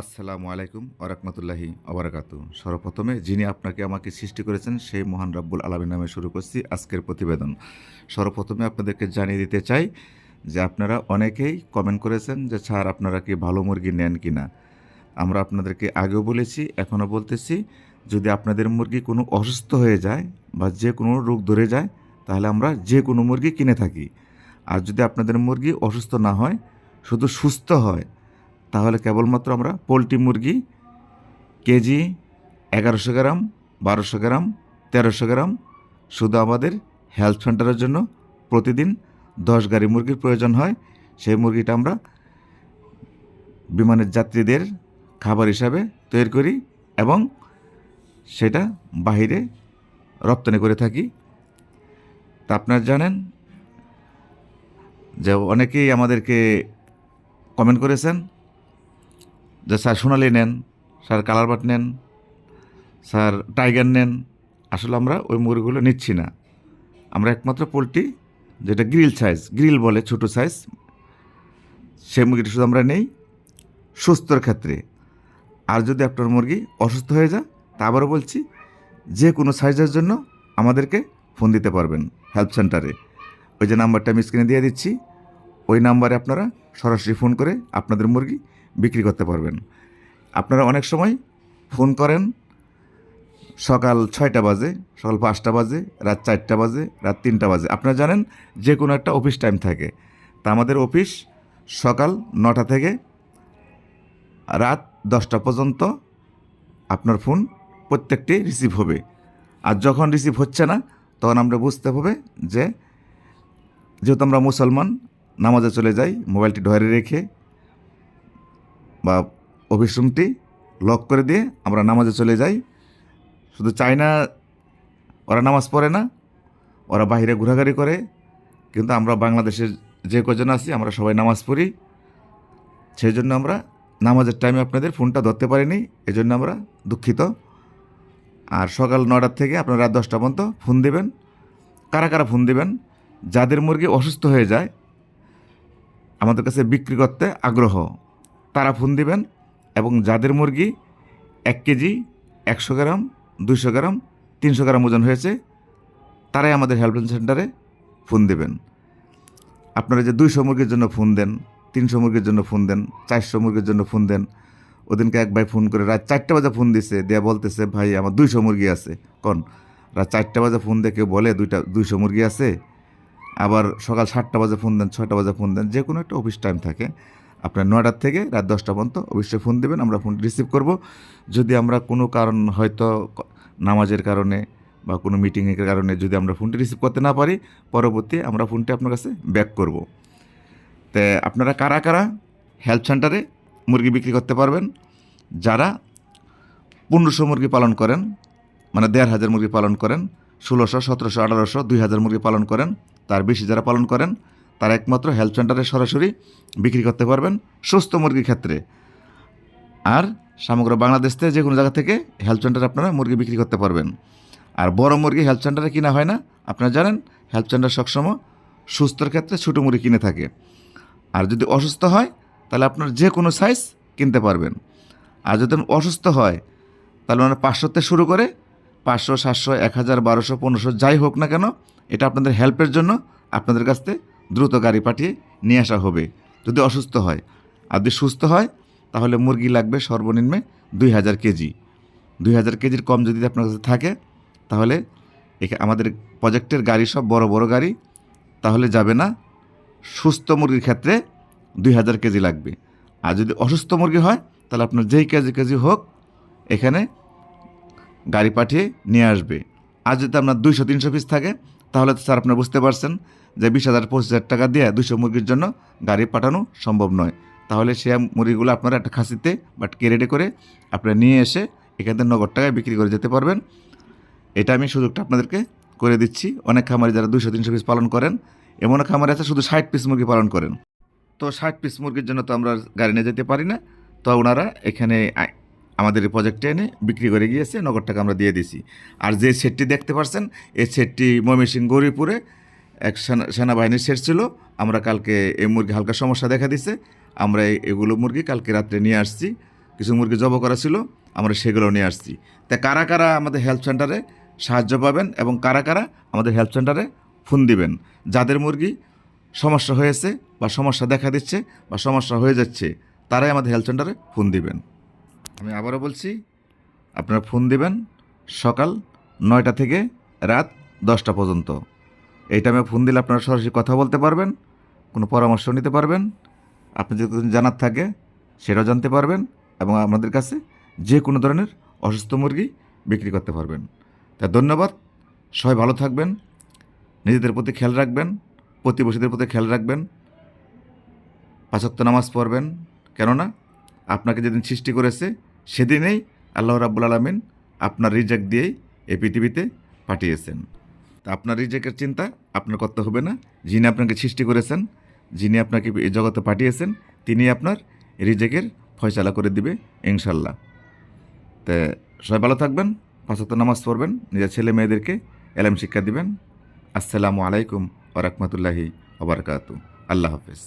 আসসালামু আলাইকুম ওরহমতুল্লাহি আবরাকাতু সর্বপ্রথমে যিনি আপনাকে আমাকে সৃষ্টি করেছেন, সেই মহান রাব্বুল আলমীর নামে শুরু করছি আজকের প্রতিবেদন। সর্বপ্রথমে আপনাদেরকে জানিয়ে দিতে চাই যে আপনারা অনেকেই কমেন্ট করেছেন যে, স্যার, আপনারা কি ভালো মুরগি নেন কি না? আমরা আপনাদেরকে আগেও বলেছি, এখনও বলতেছি, যদি আপনাদের মুরগি কোনো অসুস্থ হয়ে যায় বা যে কোনো রোগ ধরে যায়, তাহলে আমরা যে কোনো মুরগি কিনে থাকি। আর যদি আপনাদের মুরগি অসুস্থ না হয়, শুধু সুস্থ হয় তাহলে কেবলমাত্র আমরা পোলট্রি মুরগি, কেজি এগারোশো গ্রাম, বারোশো গ্রাম, তেরোশো গ্রাম শুধু আমাদের হেলথ সেন্টারের জন্য প্রতিদিন দশ গাড়ি মুরগির প্রয়োজন হয়। সেই মুরগিটা আমরা বিমানের যাত্রীদের খাবার হিসাবে তৈরি করি এবং সেটা বাহিরে রপ্তানি করে থাকি। তা আপনারা জানেন যে অনেকেই আমাদেরকে কমেন্ট করেছেন যে স্যার সোনালি নেন, স্যার কালার বাট নেন, স্যার টাইগার নেন, আসলে আমরা ওই মুরগিগুলো নিচ্ছি না। আমরা একমাত্র পোলট্রি যেটা গ্রিল সাইজ, গ্রিল বলে ছোট সাইজ সেই মুরগিটা শুধু আমরা নেই, সুস্থর ক্ষেত্রে। আর যদি আপনার মুরগি অসুস্থ হয়ে যায়, তা আবারও বলছি, যে কোনো সাইজের জন্য আমাদেরকে ফোন দিতে পারবেন হেল্প সেন্টারে। ওই যে নাম্বারটা আমি স্ক্রিনে দিয়ে দিচ্ছি, ওই নাম্বারে আপনারা সরাসরি ফোন করে আপনাদের মুরগি বিক্রি করতে পারবেন। আপনারা অনেক সময় ফোন করেন, সকাল ছয়টা বাজে, সকাল পাঁচটা বাজে, রাত চারটা বাজে, রাত তিনটা বাজে। আপনারা জানেন যে কোনো একটা অফিস টাইম থাকে। তা আমাদের অফিস সকাল নটা থেকে রাত দশটা পর্যন্ত আপনার ফোন প্রত্যেকটি রিসিভ হবে। আর যখন রিসিভ হচ্ছে না, তখন আমরা বুঝতে হবে যে, যেহেতু আমরা মুসলমান, নামাজে চলে যাই, মোবাইলটি ধরে রেখে বা অফিস রুমটি লক করে দিয়ে আমরা নামাজে চলে যাই। শুধু চাই না, ওরা নামাজ পড়ে না, ওরা বাইরে ঘোরাঘুরি করে। কিন্তু আমরা বাংলাদেশের যে কজন আছি, আমরা সবাই নামাজ পড়ি। সেই জন্য আমরা নামাজের টাইমে আপনাদের ফোনটা ধরতে পারিনি এই জন্য আমরা দুঃখিত। আর সকাল নটার থেকে আপনারা রাত দশটা পর্যন্ত ফোন দেবেন। কারা কারা ফোন দেবেন? যাদের মুরগি অসুস্থ হয়ে যায়, আমাদের কাছে বিক্রি করতে আগ্রহ। তারা ফোন দিবেন এবং যাদের মুরগি এক কেজি, একশো গ্রাম, দুইশো গ্রাম, তিনশো গ্রাম ওজন হয়েছে, তারাই আমাদের হেল্পলাইন সেন্টারে ফোন দেবেন। আপনারা যে দুইশো মুরগির জন্য ফোন দেন, তিনশো মুরগির জন্য ফোন দেন, চারশো মুরগির জন্য ফোন দেন, ওদিনকে এক ভাই ফোন করে রাত চারটে বাজে ফোন দিছে, দেয়া বলতেছে, ভাই, আমার দুইশো মুরগি আছে। কন, রাত চারটে বাজে ফোন দিয়ে কেউ বলে, দুইটা, দুইশো মুরগি আছে। আবার সকাল সাতটা বাজে ফোন দেন, ছয়টা বাজে ফোন দেন যে কোনো একটা অফিস টাইম থাকে। আপনার নয়টার থেকে রাত দশটা পর্যন্ত অবশ্যই ফোন দেবেন, আমরা ফোন রিসিভ করব। যদি আমরা কোনো কারণ হয়তো নামাজের কারণে বা কোনো মিটিংয়ের কারণে যদি আমরা ফোনটি রিসিভ করতে না পারি, পরবর্তী আমরা ফোনটি আপনার কাছে ব্যাক করব। তে আপনারা কারা কারা হেলথ সেন্টারে মুরগি বিক্রি করতে পারবেন? যারা পনেরোশো মুরগি পালন করেন মানে দেড় হাজার মুরগি পালন করেন, ষোলোশো, সতেরোশো, আঠারোশো, দুই হাজার মুরগি পালন করেন, তার বেশি যারা পালন করেন তারা একমাত্র হেলথ সেন্টারে সরাসরি বিক্রি করতে পারবেন সুস্থ মুরগির ক্ষেত্রে। আর সমগ্র বাংলাদেশ থেকে যে কোনো জায়গা থেকে হেলথ সেন্টারে আপনারা মুরগি বিক্রি করতে পারবেন। আর বড় মুরগি হেলথ সেন্টারে কিনা হয় না, আপনারা জানেন হেলথ সেন্টার সবসময় সুস্থর ক্ষেত্রে ছোটো মুরগি কিনে থাকে। আর যদি অসুস্থ হয়, তাহলে আপনার যে কোনো সাইজ কিনতে পারবেন। আর যদি অসুস্থ হয়, তাহলে মানে পাঁচশোতে শুরু করে পাঁচশো, সাতশো, এক হাজার, বারোশো, পনেরোশো, যাই হোক না কেন, এটা আপনাদের হেল্পের জন্য আপনাদের কাছ থেকে দ্রুত গাড়ি পাঠিয়ে নিয়ে আসা হবে। যদি অসুস্থ হয়। আর যদি সুস্থ হয়, তাহলে মুরগি লাগবে সর্বনিম্নে দুই হাজার কেজি। দুই হাজার কেজির কম যদি আপনার কাছে থাকে, তাহলে আমাদের প্রজেক্টের গাড়ি সব বড় বড় গাড়ি, তাহলে যাবে না। সুস্থ মুরগির ক্ষেত্রে দুই হাজার কেজি লাগবে। আর যদি অসুস্থ মুরগি হয়, তাহলে আপনার যেই কেজি কেজি হোক, এখানে গাড়ি পাঠিয়ে নিয়ে আসবে। আর যদি আপনার দুইশো, তিনশো পিস থাকে তাহলে তো স্যার আপনার বুঝতে পারছেন যে বিশ হাজার, পঁচিশ হাজার টাকা দিয়ে দুশো মুরগির জন্য গাড়ি পাঠানো সম্ভব নয়। তাহলে সে মুরগিগুলো আপনারা একটা খাসিতে বাট কেরেটে করে আপনারা নিয়ে এসে এখান থেকে নগদ টাকায় বিক্রি করে যেতে পারবেন। এটা আমি সুযোগটা আপনাদেরকে করে দিচ্ছি। অনেক খামারি যারা দুশো তিনশো পিস পালন করেন, এমন খামারি আছে শুধু ষাট পিস মুরগি পালন করেন। তো ষাট পিস মুরগির জন্য তো আমরা গাড়ি নিয়ে যেতে পারি না। তো ওনারা এখানে আমাদের এই প্রজেক্টে এনে বিক্রি করে গিয়েছে, নগদ টাকা আমরা দিয়ে দিছি। আর যে সেটটি দেখতে পাচ্ছেন এই সেটটি ময়মনসিংহ গৌরীপুরে এক সেনা সেনাবাহিনীর সেট ছিল। আমরা কালকে এই মুরগি হালকা সমস্যা দেখা দিছে। আমরা এগুলো মুরগি কালকে রাত্রে নিয়ে আসছি। কিছু মুরগি জব করা ছিল, আমরা সেগুলো নিয়ে আসছি। তা কারা কারা আমাদের হেল্প সেন্টারে সাহায্য পাবেন এবং কারা কারা আমাদের হেল্প সেন্টারে ফোন দিবেন? যাদের মুরগি সমস্যা হয়েছে বা সমস্যা দেখা দিচ্ছে বা সমস্যা হয়ে যাচ্ছে, তারাই আমাদের হেলথ সেন্টারে ফোন দিবেন। আমি আবারও বলছি, আপনারা ফোন দেবেন সকাল নয়টা থেকে রাত দশটা পর্যন্ত। এই টাইমে ফোন দিলে আপনারা সরাসরি কথা বলতে পারবেন, কোনো পরামর্শ নিতে পারবেন, আপনি যদি জানার থাকে সেটাও জানতে পারবেন এবং আমাদের কাছে যে কোনো ধরনের অসুস্থ মুরগি বিক্রি করতে পারবেন। তা ধন্যবাদ, সবাই ভালো থাকবেন, নিজেদের প্রতি খেয়াল রাখবেন, প্রতিবেশীদের প্রতি খেয়াল রাখবেন পাঁচক্ত নামাজ পড়বেন। কেননা, আপনাকে যেদিন সৃষ্টি করেছে সেদিনেই আল্লাহ রাব্বুল আলমিন আপনার রিজেক্ট দিয়েই এই পৃথিবীতে পাঠিয়েছেন। তা আপনার রিজেকের চিন্তা আপনার করতে হবে না। যিনি আপনাকে সৃষ্টি করেছেন, যিনি আপনাকে এই জগতে পাঠিয়েছেন তিনি আপনার রিজেকের ফয়সালা করে দিবে ইনশাল্লাহ তা সবাই ভালো থাকবেন পাঁচক্ত নামাজ পড়বেন, নিজের ছেলে মেয়েদেরকে এলাম শিক্ষা দিবেন। আসসালামু আলাইকুম ওরহমতুল্লাহি ওবরকাতু আল্লাহ হাফেজ।